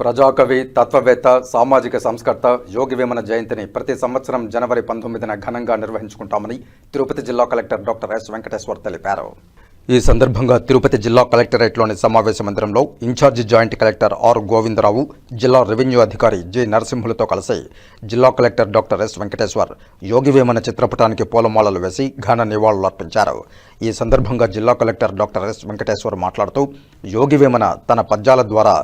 ప్రజాకవి తత్వవేత్త సామాజిక సంస్కర్త యోగి వేమన జయంతిని ప్రతి సంవత్సరం జనవరి పంతొమ్మిదిన ఘనంగా నిర్వహించుకుంటామని తిరుపతి జిల్లా కలెక్టర్ డాక్టర్ ఎస్ వెంకటేశ్వర్ తెలిపారు. ఈ సందర్భంగా తిరుపతి జిల్లా కలెక్టరేట్లోని సమావేశ మందిరంలో incharge joint collector R Govindarao జిల్లా రెవెన్యూ అధికారి జి నరసింహులతో కలిసి జిల్లా collector doctor S Venkateshwar Yogi Vemana చిత్రపటానికి పూలమాలలు వేసి ఘన నివాళులర్పించారు ఈ సందర్భంగా జిల్లా కలెక్టర్ డాక్టర్ ఎస్ వెంకటేశ్వర్ మాట్లాడుతూ యోగి వేమన తన పద్యాల ద్వారా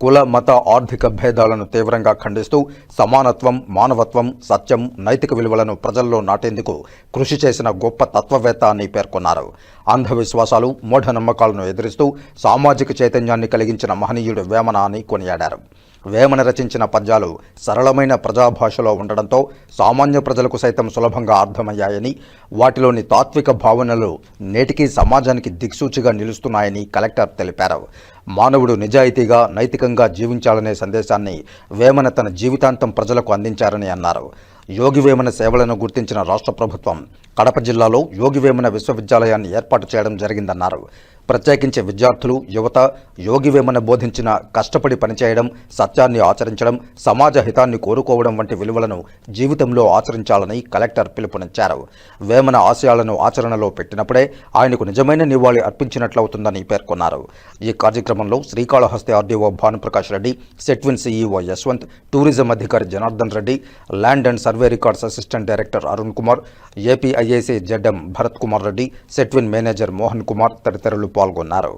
కుల మత ఆర్థిక భేదాలను తీవ్రంగా ఖండిస్తూ సమానత్వం మానవత్వం సత్యం నైతిక విలువలను ప్రజల్లో నాటేందుకు కృషి చేసిన గొప్ప తత్వవేత్త అని పేర్కొన్నారు. అంధవిశ్వాసాలు మూఢనమ్మకాలను ఎదిరిస్తూ సామాజిక చైతన్యాన్ని కలిగించిన మహనీయుడు వేమన అని కొనియాడారు. వేమన రచించిన పద్యాలు సరళమైన ప్రజాభాషలో ఉండడంతో సామాన్య ప్రజలకు సైతం సులభంగా అర్థమయ్యాయని వాటిలోని తాత్విక భావనలు నేటికీ సమాజానికి దిక్సూచిగా నిలుస్తున్నాయని కలెక్టర్ తెలిపారు. మానవుడు నిజాయితీగా నైతికంగా జీవించాలనే సందేశాన్ని వేమన తన జీవితాంతం ప్రజలకు అందించారని అన్నారు. యోగి వేమన సేవలను గుర్తించిన రాష్ట్ర ప్రభుత్వం కడప జిల్లాలో యోగి వేమన విశ్వవిద్యాలయాన్ని ఏర్పాటు చేయడం జరిగిందన్నారు. ప్రత్యేకించి విద్యార్థులు యువత యోగి వేమన బోధించిన కష్టపడి పనిచేయడం సత్యాన్ని ఆచరించడం సమాజ హితాన్ని కోరుకోవడం వంటి విలువలను జీవితంలో ఆచరించాలని కలెక్టర్ పిలుపునిచ్చారు. వేమన ఆశయాలను ఆచరణలో పెట్టినప్పుడే ఆయనకు నిజమైన నివాళి అర్పించినట్లవుతుందని పేర్కొన్నారు. ఈ కార్యక్రమంలో Srikalahasti RDO Bhanuprakash Reddy SETWIN CEO Yashwanth tourism అధికారి Janardhan Reddy land and survey records assistant director Arun Kumar APIAC ZM Bharat Kumar Reddy SETWIN manager Mohan Kumar తదితరులు పాల్గొన్నారు.